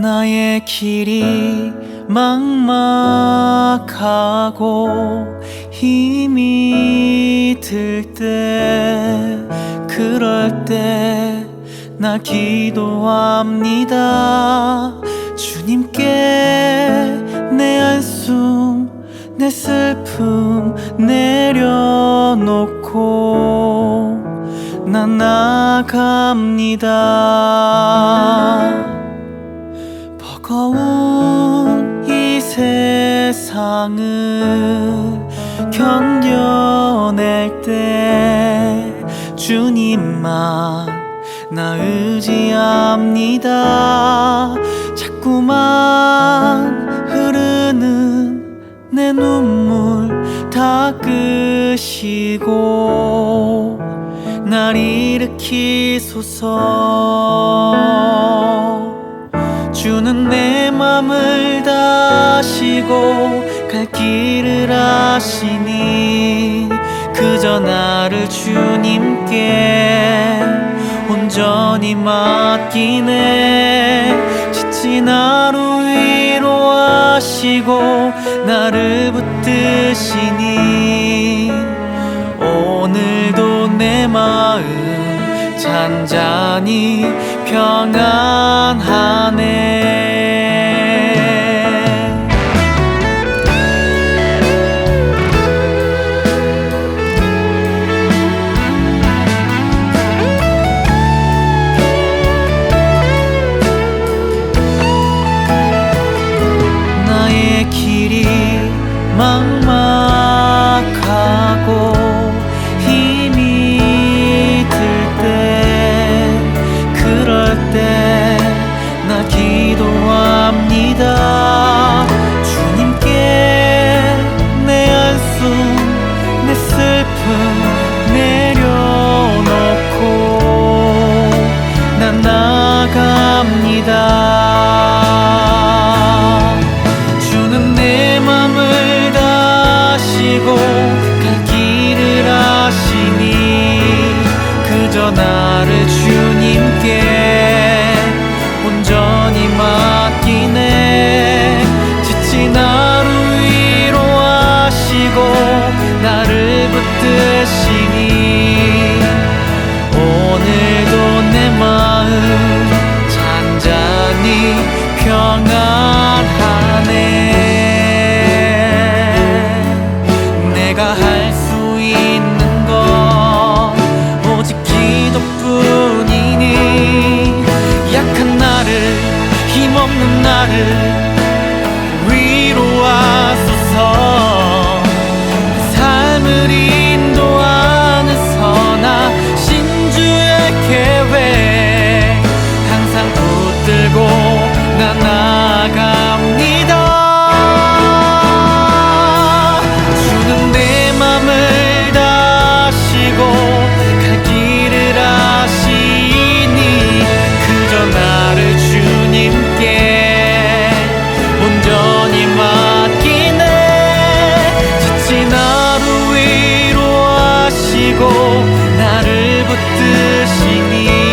나의 길이 막막하고 힘이 들 때 그럴 때 나 기도합니다. 주님께 내 한숨 내 슬픔 내려놓고 난 나갑니다 견뎌낼 때 주님만 나 의지합니다. 자꾸만 흐르는 내 눈물 닦으시고 날 일으키소서. 주는 내 맘을 다시고 갈 길을 아시니 그저 나를 주님께 온전히 맡기네. 지친 하루 위로하시고 나를 붙드시니 오늘도 내 마음 잔잔히 평안 붙드시니 오늘도 내 마음 잔잔히 평안하네. 내가 할 수 있는 건 오직 기도뿐이니 약한 나를 힘없는 나를 나를 붙드시니.